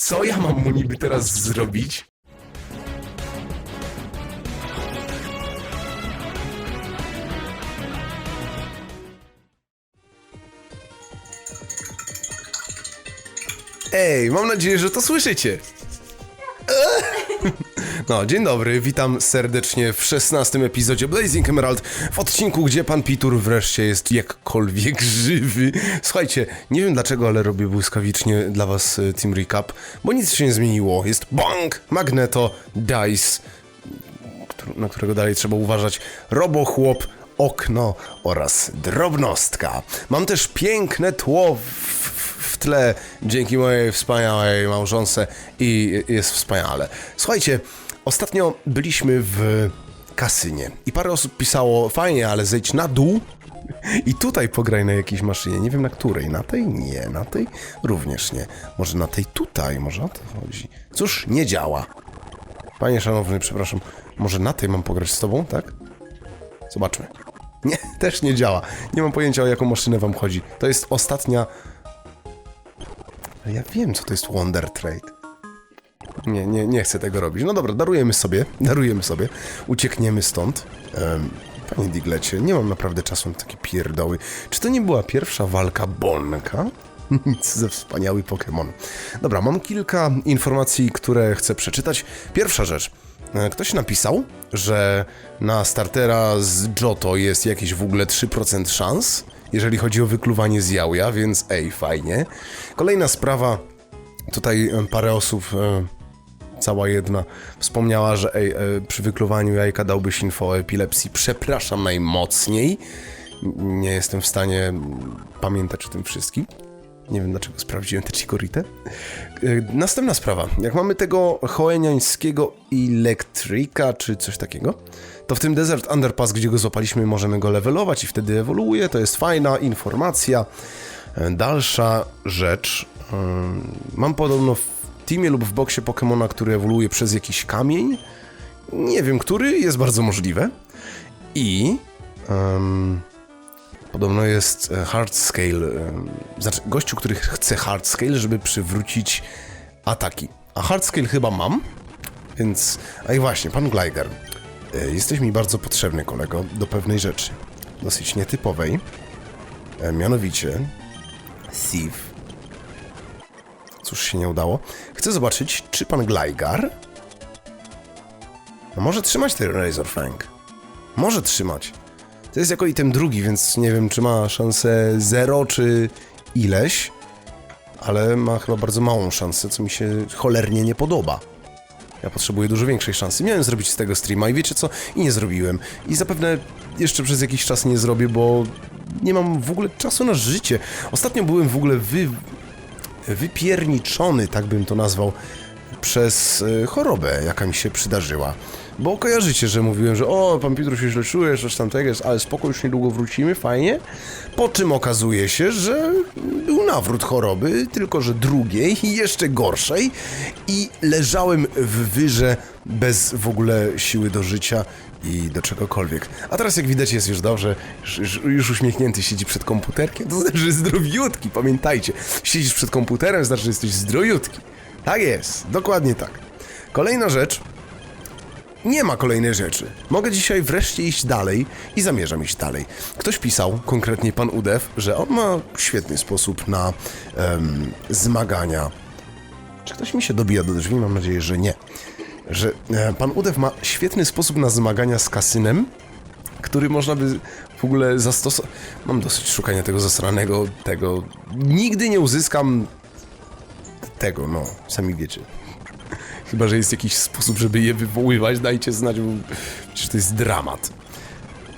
Co ja mam mu niby teraz zrobić? Ej, mam nadzieję, że to słyszycie. No, dzień dobry, witam serdecznie w 16 epizodzie Blazing Emerald, w odcinku, gdzie pan Pitur wreszcie jest jakkolwiek żywy. Słuchajcie, nie wiem dlaczego, ale robię błyskawicznie dla was e, Team Recap, bo nic się nie zmieniło. Jest Bang, Magneto, Dice, na którego dalej trzeba uważać, Robochłop, Okno oraz Drobnostka. Mam też piękne tło w tle dzięki mojej wspaniałej małżonce i jest wspaniale. Słuchajcie, ostatnio byliśmy w kasynie i parę osób pisało, fajnie, ale zejdź na dół i tutaj pograj na jakiejś maszynie. Nie wiem na której. Na tej? Nie. Na tej? Również nie. Może na tej tutaj? Może o to chodzi? Cóż, nie działa. Panie szanowny, przepraszam, może na tej mam pograć z tobą, tak? Zobaczmy. Nie, też nie działa. Nie mam pojęcia o jaką maszynę wam chodzi. To jest ostatnia... Ja wiem, co to jest Wonder Trade. Nie, nie, nie chcę tego robić. No dobra, darujemy sobie, darujemy sobie. Uciekniemy stąd. Um, panie Diglecie, nie mam naprawdę czasu na takie pierdoły. Czy to nie była pierwsza walka Bonka? Nic ze wspaniały Pokémon. Dobra, mam kilka informacji, które chcę przeczytać. Pierwsza rzecz. E, Ktoś napisał, że na startera z Johto jest jakieś w ogóle 3% szans, jeżeli chodzi o wykluwanie z jałja, więc ej, fajnie. Kolejna sprawa, tutaj parę osób, cała jedna, wspomniała, że ej, e, przy wykluwaniu jajka dałbyś info o epilepsji. Przepraszam najmocniej. Nie jestem w stanie pamiętać o tym wszystkim. Nie wiem dlaczego sprawdziłem tę Chikorite. Yy, Następna sprawa. Jak mamy tego hoeniańskiego elektryka, czy coś takiego, to w tym Desert Underpass, gdzie go złapaliśmy, możemy go levelować i wtedy ewoluuje. To jest fajna informacja. Yy, Dalsza rzecz. Mam podobno teamie lub w boksie Pokemona, który ewoluuje przez jakiś kamień. Nie wiem, który, jest bardzo możliwe. I... em, Podobno jest e, hard scale, em, znaczy gościu, który ch- chce hard scale, żeby przywrócić ataki. A hard scale chyba mam, więc... A i właśnie, pan Gligar, e, jesteś mi bardzo potrzebny, kolego, do pewnej rzeczy. Dosyć nietypowej. E, Mianowicie... Thief. Cóż się nie udało. Chcę zobaczyć, czy pan Gligar... No może trzymać ten Razor Fang. Może trzymać. To jest jako item drugi, więc nie wiem, czy ma szansę 0 czy ileś, ale ma chyba bardzo małą szansę, co mi się cholernie nie podoba. Ja potrzebuję dużo większej szansy. Miałem zrobić z tego streama i wiecie co? I nie zrobiłem. I zapewne jeszcze przez jakiś czas nie zrobię, bo nie mam w ogóle czasu na życie. Ostatnio byłem w ogóle wy... wypierniczony, tak bym to nazwał, przez e, chorobę, jaka mi się przydarzyła. Bo kojarzycie, że mówiłem, że o, pan Piotr się źle czuje, coś tamtego jest, ale spoko, już niedługo wrócimy, fajnie. Po czym okazuje się, że był nawrót choroby, tylko że drugiej i jeszcze gorszej i leżałem w wyrze bez w ogóle siły do życia i do czegokolwiek. A teraz jak widać jest już dobrze, już, już, uśmiechnięty siedzi przed komputerkiem, to znaczy, że jest zdrowiutki, pamiętajcie. Siedzisz przed komputerem, znaczy, że jesteś zdrowiutki. Tak jest, dokładnie tak. Kolejna rzecz, nie ma kolejnej rzeczy. Mogę dzisiaj wreszcie iść dalej i zamierzam iść dalej. Ktoś pisał, konkretnie pan Udew, że on ma świetny sposób na zmagania. Czy ktoś mi się dobija do drzwi? Mam nadzieję, że nie. Że e, pan Udew ma świetny sposób na zmagania z kasynem, który można by w ogóle zastosować. Mam dosyć szukania tego zasranego, tego. Nigdy nie uzyskam tego, no, sami wiecie. Chyba, że jest jakiś sposób, żeby je wywoływać, dajcie znać, bo przecież to jest dramat.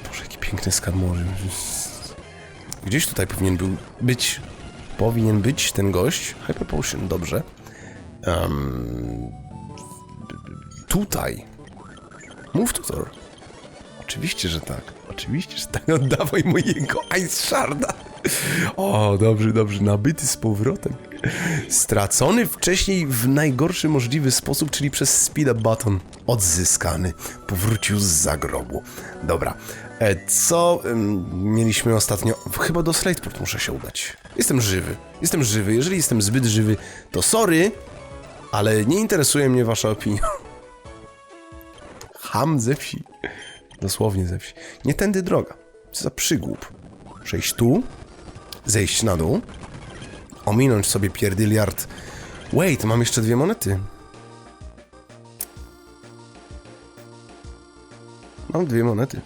Boże, jaki piękny skarmorzy. Gdzieś tutaj powinien był być, powinien być ten gość. Hyper Potion, dobrze. Em, tutaj. Mów tutor. Oczywiście, że tak. Oczywiście, że tak. Oddawaj mojego Ice Sharda. O, dobrze, dobrze. Nabyty z powrotem. Stracony wcześniej w najgorszy możliwy sposób, czyli przez speed button. Odzyskany. Powrócił z zagrobu. Dobra. E, co ym, mieliśmy ostatnio? Chyba do Slateport muszę się udać. Jestem żywy. Jestem żywy. Jeżeli jestem zbyt żywy, to sorry, Ale nie interesuje mnie wasza opinia. Ham ze wsi. Dosłownie ze wsi. Nie tędy droga. Co za przygłup. Przejść tu, zejść na dół, ominąć sobie pierdyliard. Wait, mam jeszcze dwie monety. Mam dwie monety.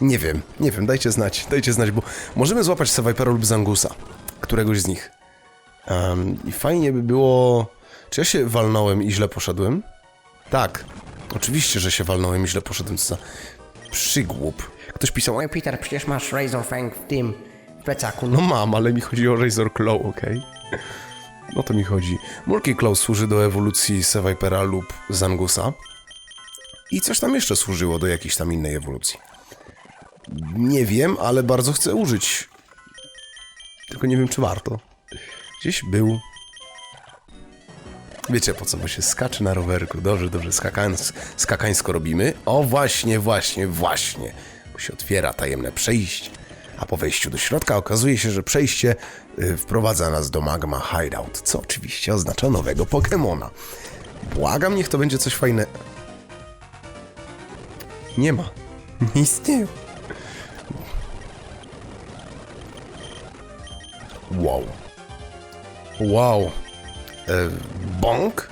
Nie wiem, nie wiem, dajcie znać, dajcie znać, bo możemy złapać Survivora lub Zangusa, któregoś z nich. Em, I fajnie by było... Czy ja się walnąłem i źle poszedłem? Tak, oczywiście, że się walnąłem i źle poszedłem, za przygłup. Ktoś pisał, Oj, Peter, przecież masz Razor Fang w tym w plecaku. no mam, ale mi chodzi o Razor Claw, okej? No to mi chodzi. Mulki Claw służy do ewolucji Sevipera lub Zangusa. I coś tam jeszcze służyło do jakiejś tam innej ewolucji. Nie wiem, ale bardzo chcę użyć. Tylko nie wiem, czy warto. Gdzieś był. Wiecie po co, bo się skacze na rowerku. Dobrze, dobrze, skakańs, skakańsko robimy. O, właśnie, właśnie, właśnie. Bo się otwiera tajemne przejście. A po wejściu do środka okazuje się, że przejście y, wprowadza nas do Magma Hideout, co oczywiście oznacza nowego Pokemona. Błagam, niech to będzie coś fajnego. Nie ma. Nie istnieją. Wow. Wow. E, bąk?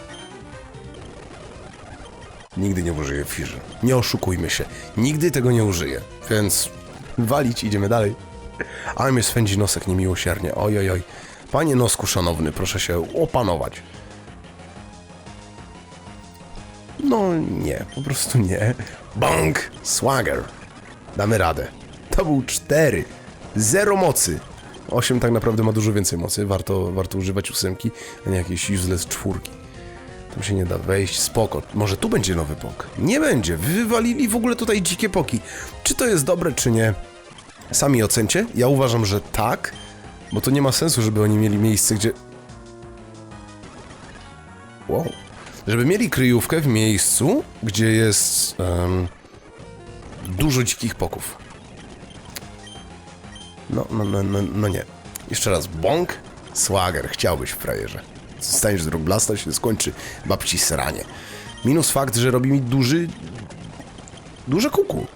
Nigdy nie użyję Fisher. Nie oszukujmy się. Nigdy tego nie użyję. Więc walić, idziemy dalej. Ale mnie swędzi nosek niemiłosiernie. Oj, oj, oj. Panie nosku szanowny, proszę się opanować. No nie, po prostu nie. Bang! Swagger. Damy radę. To był 4. Zero mocy. 8 tak naprawdę ma dużo więcej mocy. Warto, warto używać ósemki, a nie jakieś useless czwórki. Tam się nie da wejść. Spoko. Może tu będzie nowy pok? Nie będzie. Wywalili w ogóle tutaj dzikie poki. Czy to jest dobre, czy nie? Sami ocencie. Ja uważam, że tak, bo to nie ma sensu, żeby oni mieli miejsce, gdzie... Wow. Żeby mieli kryjówkę w miejscu, gdzie jest em, dużo dzikich poków. No, no, no, no, no nie. Jeszcze raz, bąk, swagger, chciałbyś, frajerze. Staniesz z Drogblasta, się skończy babci sranie. Minus fakt, że robi mi duży... duże kuku.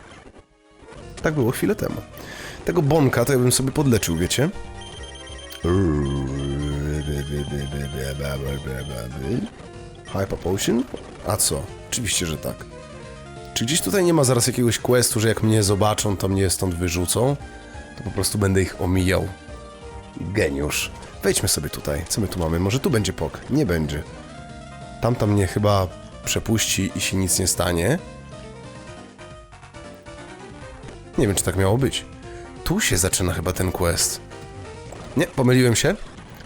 Tak było chwilę temu. Tego bonka to ja bym sobie podleczył, wiecie? Hyper Potion? A co? Oczywiście, że tak. Czy gdzieś tutaj nie ma zaraz jakiegoś questu, że jak mnie zobaczą, to mnie stąd wyrzucą? To po prostu będę ich omijał. Geniusz. Wejdźmy sobie tutaj. Co my tu mamy? Może tu będzie pok? Nie będzie. Tamta mnie chyba przepuści i się nic nie stanie. Nie wiem, czy tak miało być. Tu się zaczyna chyba ten quest. Nie, pomyliłem się.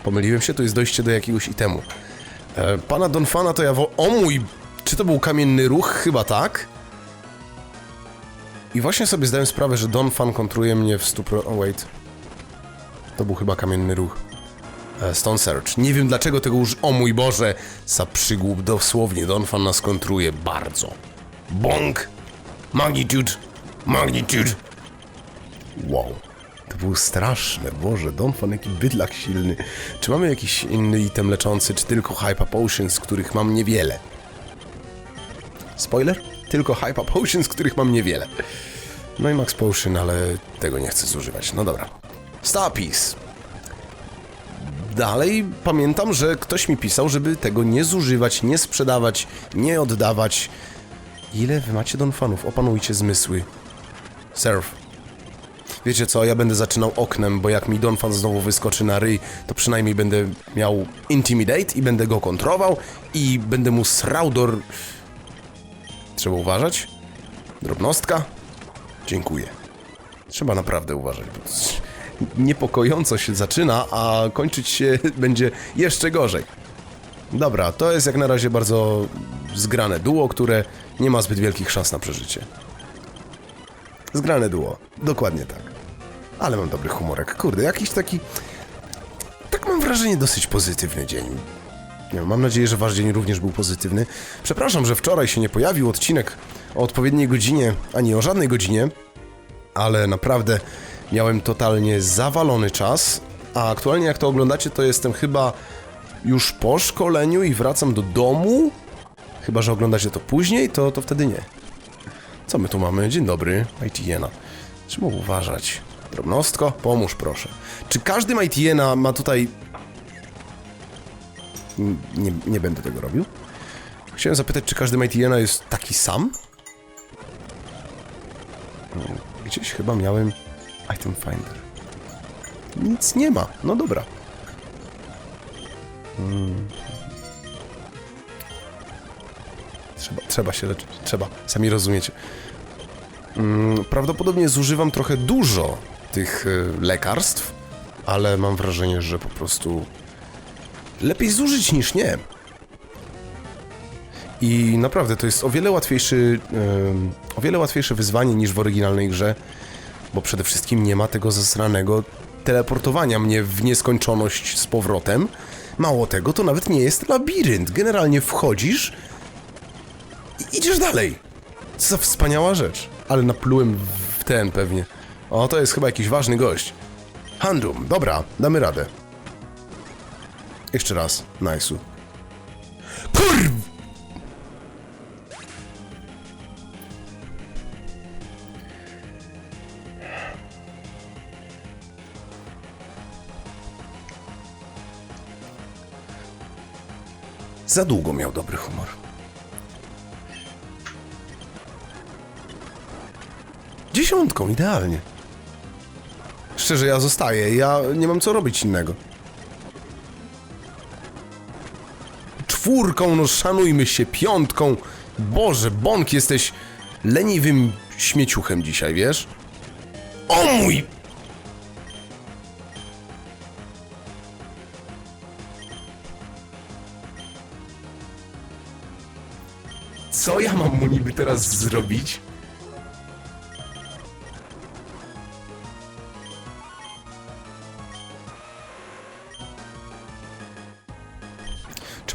Pomyliłem się, to jest dojście do jakiegoś itemu. E, pana Donfana to ja wo... O mój... Czy to był kamienny ruch? Chyba tak. I właśnie sobie zdałem sprawę, że Donfan kontruje mnie w 100%... O, wait. To był chyba kamienny ruch. E, Stone Search. Nie wiem dlaczego tego już... O mój Boże! Za przygłup, dosłownie. Donfan nas kontruje bardzo. Bonk! Magnitude! Magnitude! Wow. To było straszne, Boże, Donfan jaki bydlak silny. Czy mamy jakiś inny item leczący, czy tylko Hyper Potions, których mam niewiele? Spoiler? Tylko Hyper Potions, których mam niewiele. No i Max Potion, ale tego nie chcę zużywać. No dobra. Stapis. Dalej pamiętam, że ktoś mi pisał, żeby tego nie zużywać, nie sprzedawać, nie oddawać. Ile wy macie Donfanów? Opanujcie zmysły. Surf. Wiecie co, ja będę zaczynał oknem, bo jak mi Donfan znowu wyskoczy na ryj, to przynajmniej będę miał Intimidate i będę go kontrował i będę mu srał do... Trzeba uważać? Drobnostka? Dziękuję. Trzeba naprawdę uważać, bo niepokojąco się zaczyna, a kończyć się będzie jeszcze gorzej. Dobra, to jest jak na razie bardzo zgrane duo, które nie ma zbyt wielkich szans na przeżycie. Zgrane duo. Dokładnie tak. Ale mam dobry humorek. Kurde, jakiś taki... Tak mam wrażenie, dosyć pozytywny dzień. Mam nadzieję, że wasz dzień również był pozytywny. Przepraszam, że wczoraj się nie pojawił odcinek o odpowiedniej godzinie, ani o żadnej godzinie, ale naprawdę miałem totalnie zawalony czas, a aktualnie jak to oglądacie, to jestem chyba już po szkoleniu i wracam do domu? Chyba, że oglądacie to później, to, to wtedy nie. Co my tu mamy? Dzień dobry, Mightyena. Trzeba uważać. Drobnostko, pomóż proszę. Czy każdy Mightyena ma tutaj... Nie, nie będę tego robił. Chciałem zapytać, czy każdy Mightyena jest taki sam? Hmm, Gdzieś chyba miałem item finder. Nic nie ma. No dobra. Trzeba, trzeba się leczyć. Trzeba. Sami rozumiecie. Mm, prawdopodobnie zużywam trochę dużo tych y, lekarstw, ale mam wrażenie, że po prostu lepiej zużyć niż nie. I naprawdę to jest o wiele łatwiejszy, o wiele łatwiejsze wyzwanie niż w oryginalnej grze, bo przede wszystkim nie ma tego zasranego teleportowania mnie w nieskończoność z powrotem. Mało tego, to nawet nie jest labirynt. Generalnie wchodzisz i idziesz dalej. Co za wspaniała rzecz. Ale naplułem w ten pewnie. O, to jest chyba jakiś ważny gość. Handum, dobra, damy radę. Jeszcze raz, nice'u. Kurw! Za długo miał dobry humor. Dziesiątką, idealnie. Szczerze, ja zostaję. Ja nie mam co robić innego. Czwórką, no szanujmy się, piątką. Boże, Bąk, jesteś leniwym śmieciuchem dzisiaj, wiesz? O mój! Co ja mam mu niby teraz zrobić?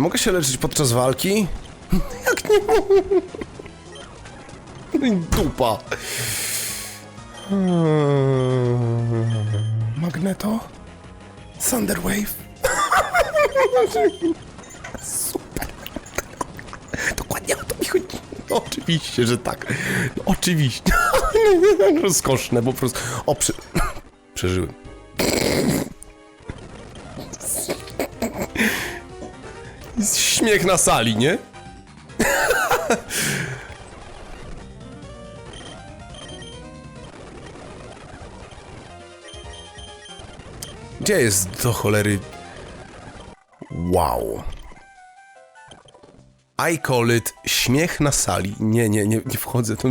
Mogę się leczyć podczas walki? Jak nie? No Dupa. Magneto? Thunderwave? Super. Dokładnie o to mi chodzi. No, oczywiście, że tak. No, oczywiście. Rozkoszne po prostu. O, prze... przeżyłem. Śmiech na sali, nie? Gdzie jest do cholery... Wow. I call it śmiech na sali. Nie, nie, nie, nie wchodzę tu.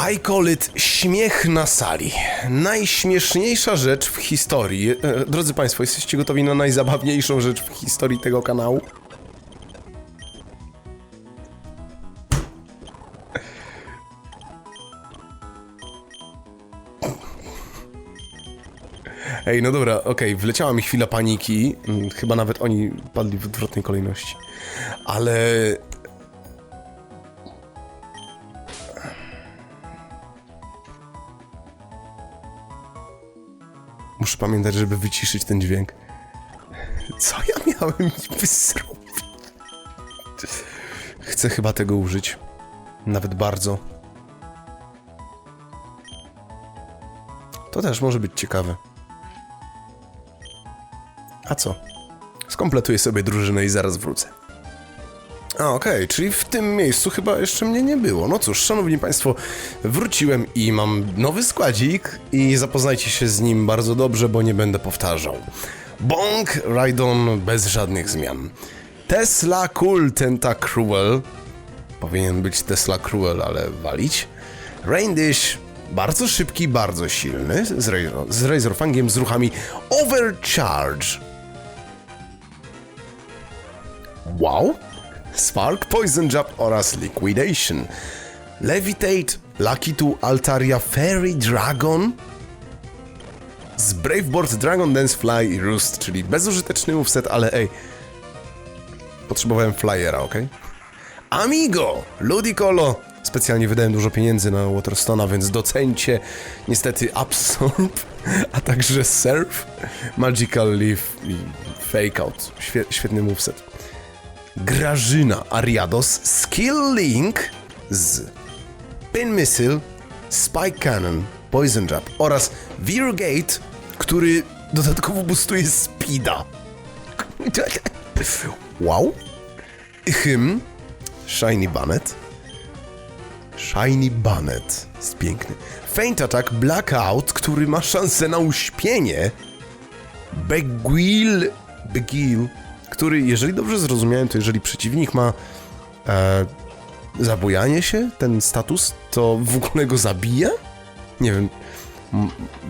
I call it śmiech na sali. Najśmieszniejsza rzecz w historii. E, drodzy Państwo, jesteście gotowi na najzabawniejszą rzecz w historii tego kanału? Ej, no dobra, okej, wleciała mi chwila paniki. Mm, Chyba nawet oni padli w odwrotnej kolejności. Ale Muszę pamiętać, żeby wyciszyć ten dźwięk. Co ja miałem niby zrobić? Chcę chyba tego użyć. Nawet bardzo. To też może być ciekawe. A co? Skompletuję sobie drużynę i zaraz wrócę. A, okej, czyli w tym miejscu chyba jeszcze mnie nie było. No cóż, szanowni państwo, wróciłem i mam nowy składzik i zapoznajcie się z nim bardzo dobrze, bo nie będę powtarzał. Bong Raidon bez żadnych zmian. Tesla Cool Tentacruel. Powinien być Tesla Cruel, ale walić. Rain Dish bardzo szybki, bardzo silny, z, Razor, z z ruchami Overcharge. Wow! Spark, Poison Jab oraz Liquidation. Levitate, Lucky to Altaria Fairy Dragon. Z Braveboard Dragon Dance Fly i Roost, czyli bezużyteczny moveset, ale ej. Potrzebowałem flyera, ok? Amigo! Ludicolo! Specjalnie wydałem dużo pieniędzy na Waterstone'a, więc docencie niestety Absorb, a także Surf, Magical Leaf i Fake Out. Świe świetny moveset. Grażyna Ariados, Skill Link z Pin Missile, Spike Cannon, Poison Jab oraz Virgate, który dodatkowo boostuje speeda. Wow. Hym. Shiny Bonnet. Shiny Bonnet. Jest piękny. Faint Attack Blackout, który ma szansę na uśpienie. Beguil. Beguil, który, jeżeli dobrze zrozumiałem, to jeżeli przeciwnik ma e, zabujanie się, ten status, to w ogóle go zabija? Nie wiem.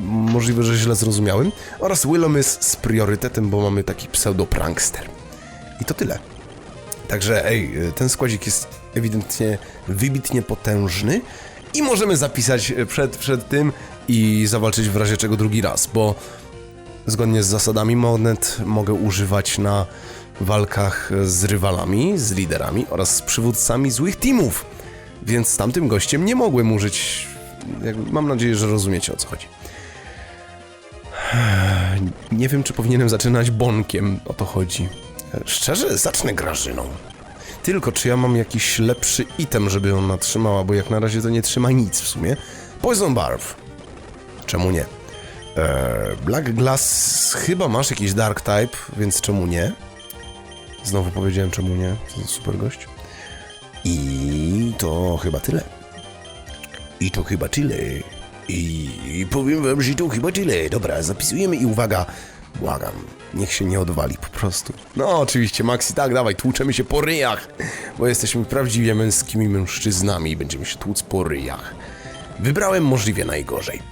Możliwe, że źle zrozumiałem. Oraz Willowmys z priorytetem, bo mamy taki pseudo-prankster. I to tyle. Także ej, ten składzik jest ewidentnie wybitnie potężny i możemy zapisać przed, przed tym i zawalczyć w razie czego drugi raz, bo zgodnie z zasadami Monet mogę używać na walkach z rywalami, z liderami oraz z przywódcami złych teamów. Więc z tamtym gościem nie mogłem użyć. Mam nadzieję, że rozumiecie o co chodzi. Nie wiem, czy powinienem zaczynać bonkiem, o to chodzi. Szczerze, zacznę grażyną. Tylko, czy ja mam jakiś lepszy item, żeby ona trzymała, bo jak na razie to nie trzyma nic w sumie. Poison Barb. Czemu nie? Eee, Black Glass, chyba masz jakiś Dark Type, więc czemu nie? Znowu powiedziałem czemu nie, to jest super gość. I to chyba tyle. I to chyba tyle. I, powiem wam, że to chyba tyle. Dobra, zapisujemy i uwaga, błagam, niech się nie odwali po prostu. No oczywiście, Maxi, tak, dawaj, tłuczemy się po ryjach, bo jesteśmy prawdziwie męskimi mężczyznami i będziemy się tłuc po ryjach. Wybrałem możliwie najgorzej.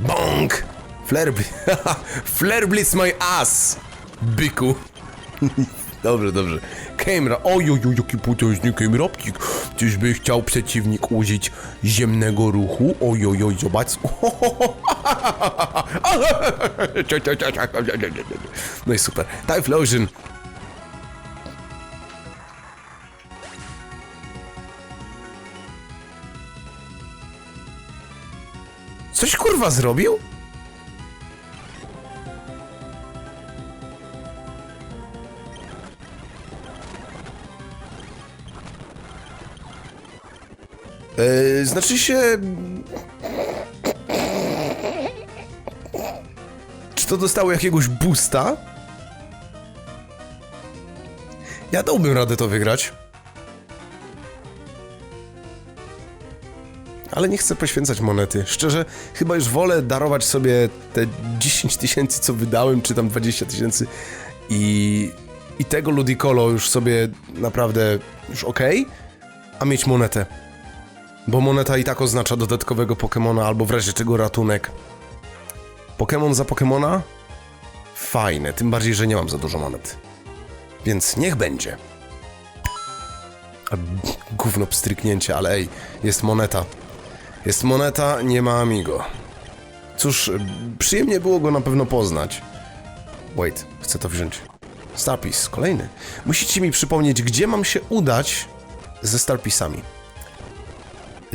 Bong! Flare blitz my ass! Byku. Dobrze, dobrze. Kemra, ojoj, jaki potężny kemraptik. Czyżby chciał przeciwnik użyć ziemnego ruchu? Ojoj, oj, zobacz. No i super. Typhlosion. Coś kurwa zrobił? Yy, znaczy się. Czy to dostało jakiegoś boosta? Ja dałbym radę to wygrać. Ale nie chcę poświęcać monety. Szczerze, chyba już wolę darować sobie te 10 tysięcy, co wydałem, czy tam 20 tysięcy i, i tego Ludicolo już sobie naprawdę już okej, a mieć monetę. Bo moneta i tak oznacza dodatkowego Pokemona, albo w razie czego ratunek. Pokemon za Pokemona? Fajne, tym bardziej, że nie mam za dużo monet. Więc niech będzie. Gówno pstryknięcie, ale ej, jest moneta. Jest moneta, nie ma amigo. Cóż, przyjemnie było go na pewno poznać. Wait, chcę to wziąć. Starpiece, kolejny. Musicie mi przypomnieć, gdzie mam się udać ze Starpisami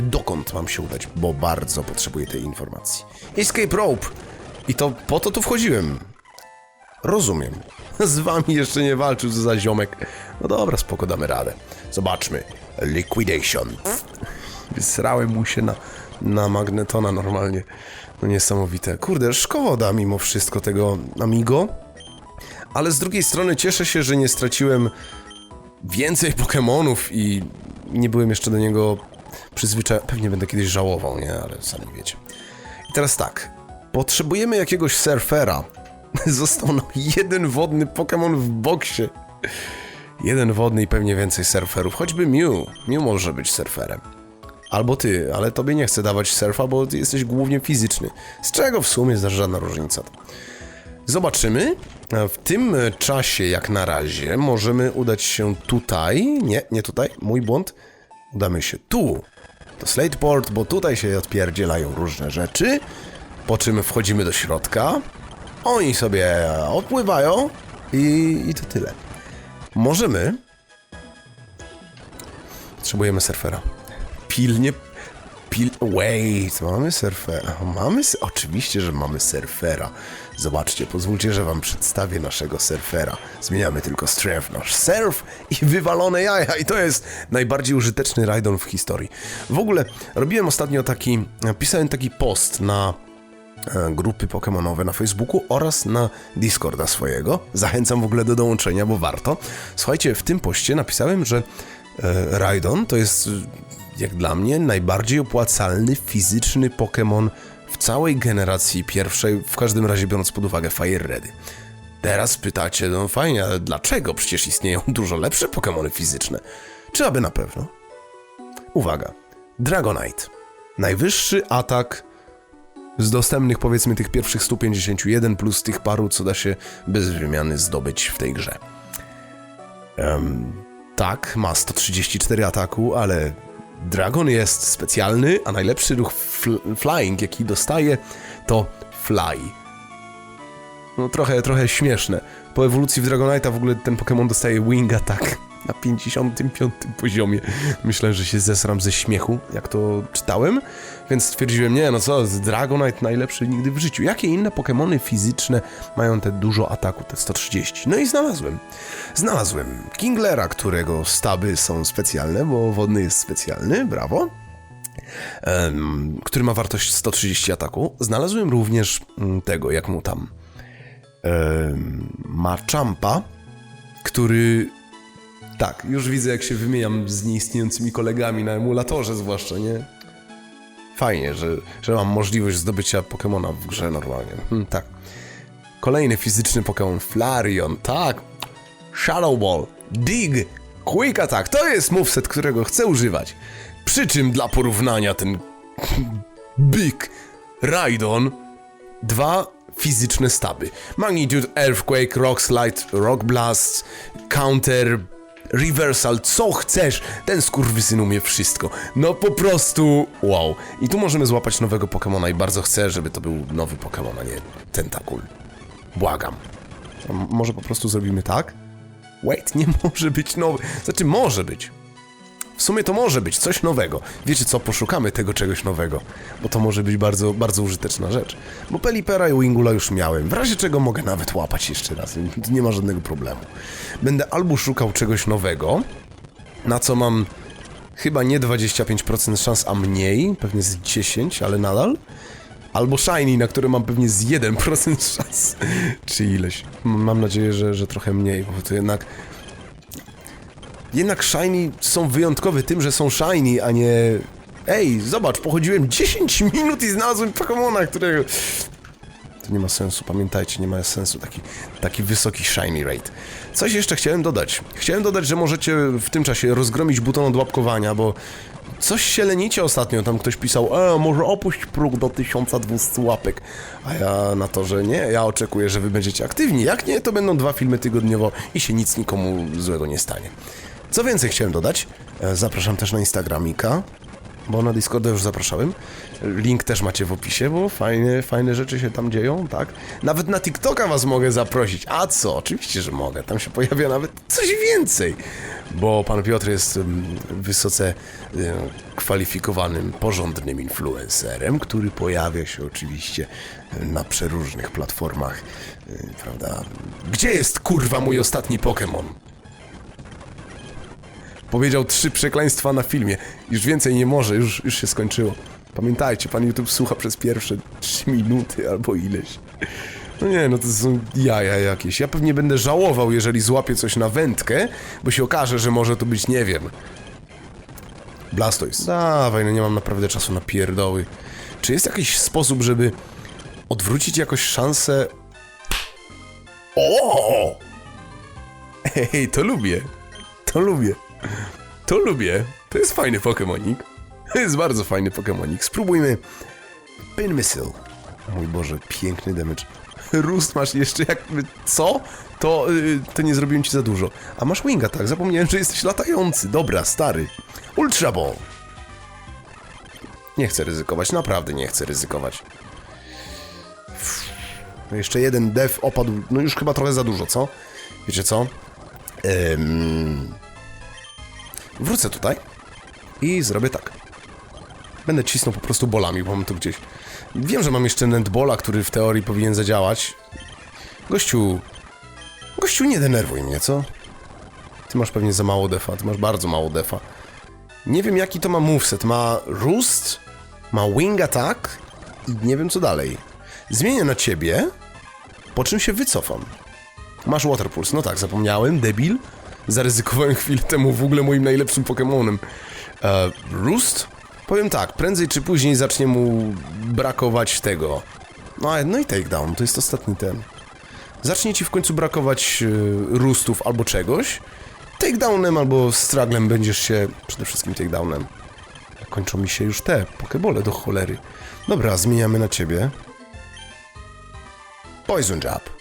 dokąd mam się udać, bo bardzo potrzebuję tej informacji. Escape Rope! I to po to tu wchodziłem. Rozumiem. Z wami jeszcze nie walczył za ziomek. No dobra, spoko, damy radę. Zobaczmy. Liquidation. Wysrałem mu się na, na magnetona normalnie. No niesamowite. Kurde, szkoda mimo wszystko tego Amigo. Ale z drugiej strony cieszę się, że nie straciłem więcej Pokemonów i nie byłem jeszcze do niego przyzwyczajony. Pewnie będę kiedyś żałował, nie? Ale sami wiecie. I teraz tak. Potrzebujemy jakiegoś surfera. Został nam jeden wodny Pokémon w boksie. Jeden wodny i pewnie więcej surferów. Choćby Mew. Mew może być surferem. Albo ty, ale tobie nie chcę dawać surfa, bo ty jesteś głównie fizyczny. Z czego w sumie jest żadna różnica. Zobaczymy. W tym czasie, jak na razie, możemy udać się tutaj. Nie, nie tutaj, mój błąd. Udamy się tu, do Slateport, bo tutaj się odpierdzielają różne rzeczy. Po czym wchodzimy do środka. Oni sobie odpływają i, i to tyle. Możemy. Potrzebujemy surfera. pilnie... Pil... Wait, mamy surfera. Mamy... Oczywiście, że mamy surfera. Zobaczcie, pozwólcie, że wam przedstawię naszego surfera. Zmieniamy tylko strength, nasz surf i wywalone jaja. I to jest najbardziej użyteczny rajdon w historii. W ogóle robiłem ostatnio taki... Pisałem taki post na e, grupy pokemonowe na Facebooku oraz na Discorda swojego. Zachęcam w ogóle do dołączenia, bo warto. Słuchajcie, w tym poście napisałem, że e, Raidon to jest, e, jak dla mnie, najbardziej opłacalny fizyczny Pokémon całej generacji pierwszej, w każdym razie biorąc pod uwagę Fire Redy. Teraz pytacie, no fajnie, ale dlaczego? Przecież istnieją dużo lepsze Pokémony fizyczne. Czy aby na pewno? Uwaga. Dragonite. Najwyższy atak z dostępnych powiedzmy tych pierwszych 151 plus tych paru, co da się bez wymiany zdobyć w tej grze. Em, tak, ma 134 ataku, ale Dragon jest specjalny, a najlepszy ruch fl- flying, jaki dostaje, to Fly. No trochę, trochę śmieszne. Po ewolucji w Dragonite'a w ogóle ten Pokémon dostaje Wing Attack na 55 poziomie. Myślę, że się zesram ze śmiechu, jak to czytałem, więc stwierdziłem, nie no co, Dragonite najlepszy nigdy w życiu. Jakie inne Pokémony fizyczne mają te dużo ataku, te 130? No i znalazłem. Znalazłem Kinglera, którego staby są specjalne, bo wodny jest specjalny, brawo em, który ma wartość 130 ataku. Znalazłem również mm, tego, jak mu tam. em, Machampa, który. Tak, już widzę, jak się wymieniam z nieistniejącymi kolegami na emulatorze, zwłaszcza, nie? Fajnie, że, że mam możliwość zdobycia Pokemona w grze normalnie. Hmm, tak. Kolejny fizyczny Pokémon, Flareon, tak. Shadow Ball, Dig, Quick Attack, to jest moveset, którego chcę używać. Przy czym dla porównania ten Big Raidon dwa fizyczne staby. Magnitude, Earthquake, Rock Slide, Rock Blast, Counter, Reversal, co chcesz. Ten skurwysyn umie wszystko. No po prostu wow. I tu możemy złapać nowego Pokemona i bardzo chcę, żeby to był nowy Pokemon, a nie Tentakul. Błagam. Może po prostu zrobimy tak? Wait, nie może być nowy. Znaczy, może być. W sumie to może być coś nowego. Wiecie co, poszukamy tego czegoś nowego, bo to może być bardzo, bardzo użyteczna rzecz. Bo Pelipera i Wingula już miałem, w razie czego mogę nawet łapać jeszcze raz, nie ma żadnego problemu. Będę albo szukał czegoś nowego, na co mam chyba nie 25% szans, a mniej, pewnie z 10, ale nadal. Albo Shiny, na które mam pewnie z 1% szans, czy ileś. Mam nadzieję, że, że trochę mniej, bo to jednak jednak Shiny są wyjątkowe tym, że są Shiny, a nie... Ej, zobacz, pochodziłem 10 minut i znalazłem Pokemona, którego... To nie ma sensu, pamiętajcie, nie ma sensu taki, taki wysoki Shiny rate. Coś jeszcze chciałem dodać. Chciałem dodać, że możecie w tym czasie rozgromić buton od łapkowania, bo coś się lenicie ostatnio, tam ktoś pisał, e, może opuść próg do 1200 łapek. A ja na to, że nie, ja oczekuję, że wy będziecie aktywni. Jak nie, to będą dwa filmy tygodniowo i się nic nikomu złego nie stanie. Co więcej chciałem dodać, e, zapraszam też na Instagramika, bo na Discorda już zapraszałem. Link też macie w opisie, bo fajne, fajne rzeczy się tam dzieją, tak? Nawet na TikToka was mogę zaprosić. A co? Oczywiście, że mogę. Tam się pojawia nawet coś więcej. Bo pan Piotr jest em, wysoce e, kwalifikowanym, porządnym influencerem, który pojawia się oczywiście na przeróżnych platformach, e, prawda? Gdzie jest kurwa mój ostatni Pokémon? Powiedział trzy przekleństwa na filmie. Już więcej nie może, już, już się skończyło. Pamiętajcie, pan YouTube słucha przez pierwsze trzy minuty albo ileś. No nie, no to są jaja jakieś. Ja pewnie będę żałował, jeżeli złapię coś na wędkę, bo się okaże, że może to być, nie wiem... Blastoise. Dawaj, no nie mam naprawdę czasu na pierdoły. Czy jest jakiś sposób, żeby odwrócić jakoś szansę... O! Ej, to lubię. To lubię. To lubię. To jest fajny Pokemonik. To jest bardzo fajny Pokemonik. Spróbujmy. Pin Missile. Mój Boże, piękny damage. Rust masz jeszcze jakby... Co? To, yy, to nie zrobiłem ci za dużo. A masz Winga, tak? Zapomniałem, że jesteś latający. Dobra, stary. Ultra Ball. Nie chcę ryzykować, naprawdę nie chcę ryzykować. No jeszcze jeden def opadł, no już chyba trochę za dużo, co? Wiecie co? Ym... Wrócę tutaj i zrobię tak. Będę cisnął po prostu bolami, bo mam tu gdzieś. Wiem, że mam jeszcze netbola, który w teorii powinien zadziałać. Gościu... Gościu, nie denerwuj mnie, co? Ty masz pewnie za mało defa, ty masz bardzo mało defa. Nie wiem jaki to ma moveset. Ma roost, ma wing attack i nie wiem co dalej. Zmienię na ciebie, po czym się wycofam. Masz Water Pulse. No tak, zapomniałem, debil. Zaryzykowałem chwilę temu w ogóle moim najlepszym Pokemonem. E, Roost? Powiem tak, prędzej czy później zacznie mu brakować tego. No, no i takedown, to jest ostatni ten. Zacznie ci w końcu brakować e, roostów albo czegoś. Takedownem albo strugglem będziesz się... Przede wszystkim takedownem. Kończą mi się już te pokebole do cholery. Dobra, zmieniamy na ciebie. Poison Jab.